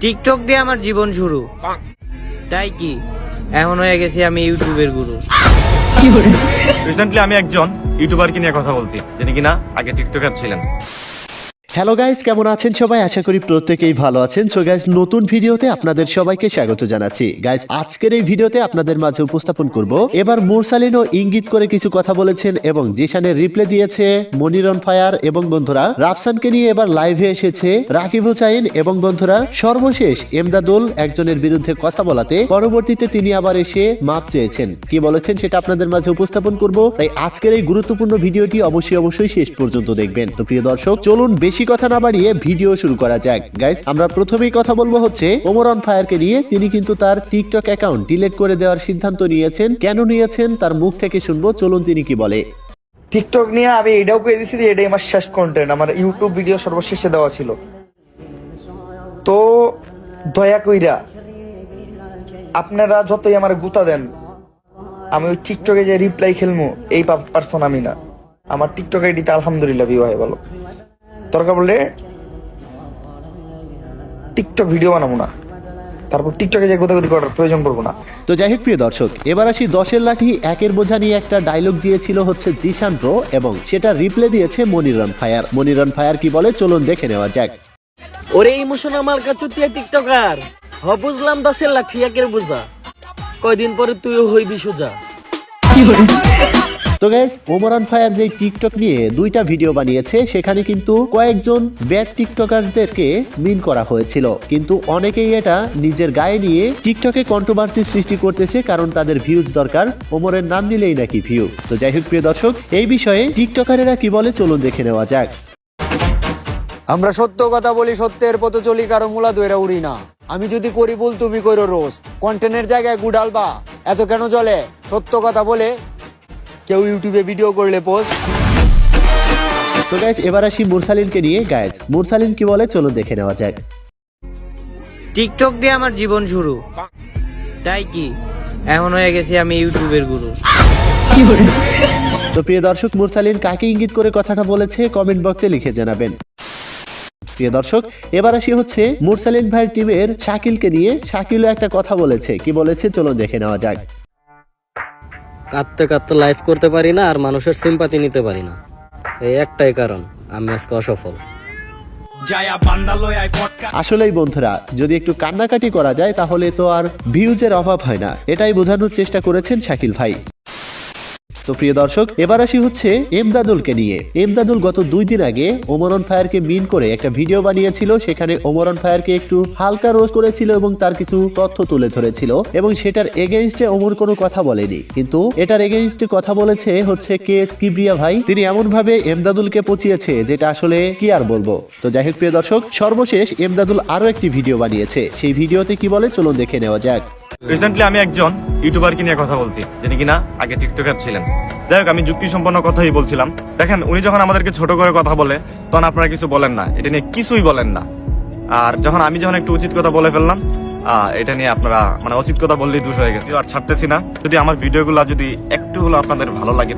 TikTok দিয়ে আমার জীবন শুরু। তাই কি? এমন হয়ে গেছি আমি ইউটিউবের গুরু। রিসেন্টলি আমি একজন ইউটিউবারকে নিয়ে কথা বলছি যিনি কিনা আগে টিকটকার ছিলেন। হ্যালো গাইস কেমন আছেন সবাই? আশা করি প্রত্যেকেই ভালো আছেন। সো গাইস নতুন ভিডিওতে আপনাদের সবাইকে স্বাগত জানাচ্ছি। গাইস আজকের এই ভিডিওতে আপনাদের মাঝে উপস্থাপন করব। এবার মুরসালিনও ইঙ্গিত করে কিছু কথা বলেছেন এবং জিশানে রিপ্লে দিয়েছে মনিরন ফায়ার এবং বন্ধুরা, রাফসানকে নিয়ে এবার লাইভে এসেছে রাকিব হোসাইন এবং বন্ধুরা, সর্বশেষ এমদাদুল একজনের বিরুদ্ধে কথা বলাতে পরবর্তীতে তিনি আবার এসে মাপ চেয়েছেন। কি বলেছেন সেটা আপনাদের মাঝে উপস্থাপন করব। তাই আজকের এই গুরুত্বপূর্ণ ভিডিওটি অবশ্যই অবশ্যই শেষ পর্যন্ত দেখবেন। তো প্রিয় দর্শক, চলুন বেশি কথা না বাড়িয়ে ভিডিও শুরু করা যাক। গাইস আমরা প্রথমেই কথা বলব হচ্ছে ওমরন ফায়ারকে নিয়ে। তিনি কিন্তু তার টিকটক অ্যাকাউন্ট ডিলিট করে দেওয়ার সিদ্ধান্ত নিয়েছেন। কেন নিয়েছেন? তার মুখ থেকে শুনব। চলুন তিনি কি বলে। টিকটক নিয়ে আমি এটাও কয়ে দিছি যে এটাই আমার শেষ কন্টেন্ট আমার ইউটিউব ভিডিও সর্বশেষে দেওয়া ছিল। তো দয়া কইরা আপনারা যতই আমার গুতা দেন, আমি ওই টিকটকে যে রিপ্লাই খেলমু, এই পারসন আমি না। আমার টিকটক আইডিতে আলহামদুলিল্লাহ হয় ভালো দরকার বললে টিকটক ভিডিও বানাবো না। তারপর টিকটকে যে গোদাগুদি করার প্রয়োজন পড়ব না। তো যাই হোক প্রিয় দর্শক এবার আসি দশের লাঠি একের বোঝা নিয়ে একটা ডায়লগ দিয়েছিল হচ্ছে জিশান প্রো এবং সেটা রিপ্লে দিয়েছে মনিরন ফায়ার। মনিরন ফায়ার কি বলে? চলুন দেখে নেওয়া যাক। ওরে ইমোশনাল মার্কা চুতিয়া টিকটকার হ বুঝলাম দশের লাঠি একের বুঝা। কয়দিন পরে তুইও হইবি সোজা। তো গাইস ওমরান ফায়ার যে টিকটক নিয়ে দুইটা ভিডিও বানিয়েছে, সেখানে কিন্তু কয়েকজন ব্যাড টিকটকারদেরকে মিন করা হয়েছিল। কিন্তু অনেকেই এটা নিজের গায়ে নিয়ে টিকটকে কন্ট্রোভার্সি সৃষ্টি করতেছে, কারণ তাদের ভিউজ দরকার ওমরের নাম নিলেই নাকি ভিউ তো যাই হোক, প্রিয় দর্শক, এই বিষয়ে টিকটকারেরা কি বলে, চলুন দেখে নেওয়া যাক। আমরা সত্য কথা বলি, সত্যের পথে চলি, কারও মূলা দইরা উড়ি না। আমি যদি করি ভুল, তুমি কইরো রোজ। কন্টেন্টের জায়গায় গুডাল বা। এত কেন চলে সত্য কথা বলে কেউ ইউটিউবে ভিডিও করলে পোস্ট তো গাইস এবার আসি মুরসালিনকে নিয়ে। গাইজ মুরসালিন কি বলে? চলুন দেখে নেওয়া যাক। টিকটক দিয়ে আমার জীবন শুরু। তাই কি? এখন হয়ে গেছি আমি ইউটিউবের গুরু। তো প্রিয় দর্শক মুরসালিন কাকে ইঙ্গিত করে কথাটা বলেছে? কমেন্ট বক্সে লিখে জানাবেন। প্রিয় দর্শক এবার আসি হচ্ছে মুরসালিন ভাইয়ের টিমের শাকিলকে নিয়ে। শাকিলও একটা কথা বলেছে। কি বলেছে? চলুন দেখে নেওয়া যাক। কাঁদতে কাঁদতে লাইভ করতে পারি না আর মানুষের সিম্পাতি নিতে পারি না। এই একটাই কারণ, আমি আজকে অসফল। আসলেই বন্ধুরা, যদি একটু কান্নাকাটি করা যায় তাহলে তো আর ভিউজের অভাব হয় না। এটাই বোঝানোর চেষ্টা করেছেন শাকিল ভাই। তো প্রিয় দর্শক, এবার আসি হচ্ছে এমদাদুলকে নিয়ে। এমদাদুল গত দুই দিন আগে ওমরন ফায়ারকে মিন করে একটা ভিডিও বানিয়েছিল, সেখানে ওমরন ফায়ারকে একটু হালকা রোজ করেছিল এবং তার কিছু তথ্য তুলে ধরেছিল এবং সেটার এগেইনস্টে ওমর কোনো কথা বলেনি। কিন্তু এটার এগেইনস্টে কথা বলেছে হচ্ছে কে স্কিব্রিয়া ভাই। তিনি এমন ভাবে এমদাদুলকে পচিয়েছে যেটা আসলে কি আর বলব। তো যাই হোক প্রিয় দর্শক, সর্বশেষ এমদাদুল আরও একটি ভিডিও বানিয়েছে। সেই ভিডিওতে কি বলে চলুন দেখে নেওয়া যাক। রিসেন্টলি আমি একজন ইউটিউবারকে নিয়ে কথা বলছি, যিনি কিনা আগে টিকটকার ছিলেন। যাই হোক, আমি যুক্তি সম্পন্ন কথাই বলছিলাম। দেখেন, উনি যখন আমাদেরকে ছোট করে কথা বলে, তখন আপনারা কিছু বলেন না। এটা নিয়ে কিছুই বলেন না। আর যখন আমি যখন একটু উচিত কথা বলে ফেললাম এটা নিয়ে আপনারা মানে উচিত কথা বললেই দোষ হয়ে গেছে। আর ছাড়তেছি না। যদি আমার ভিডিওগুলো যদি একটু হলো আপনাদের ভালো লাগে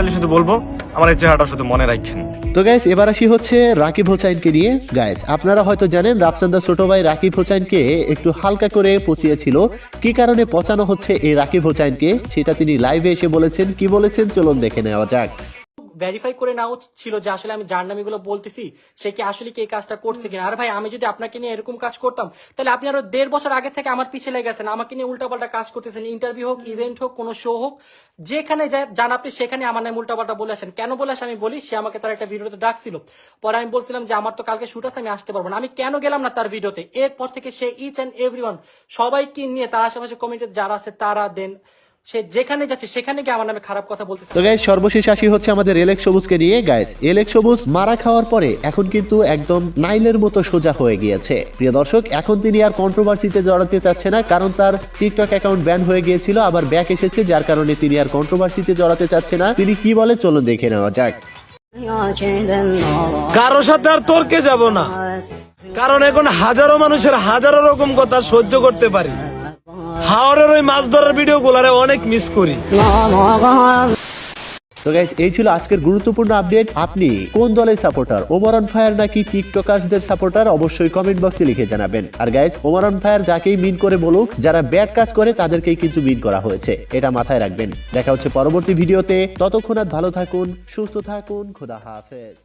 তাহলে শুধু বলব, আমার এই চেহারাটা শুধু মনে রাখেন। তো গাইস এবার আসি হচ্ছে রাকিব হোসাইনকে নিয়ে। গাইস আপনারা হয়তো জানেন, রাফসান্দা ছোট ভাই রাকিব হোসাইনকে একটু হালকা করে পচিয়েছিল। কি কারণে পচানো হচ্ছে এই রাকিব হোসাইনকে, সেটা তিনি লাইভে এসে বলেছেন। কি বলেছেন? চলুন দেখে নেওয়া যাক। ভেরিফাই করে নেওয়া ছিল যে আসলে আমি যার নামে বলতেছি, সে কি আসলে কি এই কাজটা করছে কিনা? আর ভাই, আমি যদি আপনাকে নিয়ে এরকম কাজ করতাম, তাহলে আপনি আরও দেড় বছর আগে থেকে আমার পিছিয়ে লেগেছেন আমাকে নিয়ে উল্টাপাল্টা কাজ করতেছেন ইন্টারভিউ হোক ইভেন্ট হোক, কোনো শো হোক, যেখানে যান আপনি, সেখানে আমার নামে উল্টাপাল্টা বলে আসেন। কেন বলে আসেন আমি বলি, সে আমাকে তার একটা ভিডিওতে ডাকছিল। পরে আমি বলছিলাম যে, আমার তো কালকে শুট আছে, আমি আসতে পারব না। আমি কেন গেলাম না তার ভিডিওতে এরপর থেকে সে ইচ অ্যান্ড এভরিওয়ান সবাইকে নিয়ে, তার আশেপাশে কমিটি যারা আছে, তারা দেন সে যেখানে যাচ্ছে সেখানে গিয়ে আমার নামে খারাপ কথা বলতেছে। তো গাইস সর্বশেষ আসি হচ্ছে আমাদের এলেক সবুজকে নিয়ে। গাইস এলেক সবুজ মারা খাওয়ার পরে এখন কিন্তু একদম নাইলের মতো সোজা হয়ে গিয়েছে। প্রিয় দর্শক এখন তিনি আর কন্ট্রোভার্সিতে জড়াতে চাচ্ছে না কারণ তার টিকটক অ্যাকাউন্ট ব্যান হয়ে গিয়েছিল আবার ব্যাক এসেছে যার কারণে তিনি আর কন্ট্রোভার্সিতে জড়াতে চাচ্ছে না। তিনি কি বলে? চলুন দেখে নেওয়া যাক। কারও সাথে আর তর্কে যাব না। কারণ এখন হাজারো মানুষের হাজারো রকম কথা সহ্য করতে পারি। হাওড়ের ওই মাছ ধরার ভিডিও গুলারে অনেক মিস করি। তো গাইজ এই ছিল আজকের গুরুত্বপূর্ণ আপডেট আপনি কোন দলের সাপোর্টার ওমারন ফায়ার নাকি টিকটকার্সদের সাপোর্টার অবশ্যই কমেন্ট বক্সে লিখে জানাবেন। আর গাইজ ওমারন ফায়ার যাকেই মিন করে বলুক, যারা ব্যাড কাজ করে, তাদেরকেই কিন্তু মিন করা হয়েছে। এটা মাথায় রাখবেন। দেখা হচ্ছে পরবর্তী ভিডিওতে ততক্ষণ ভালো থাকুন, সুস্থ থাকুন, খোদা হাফেজ।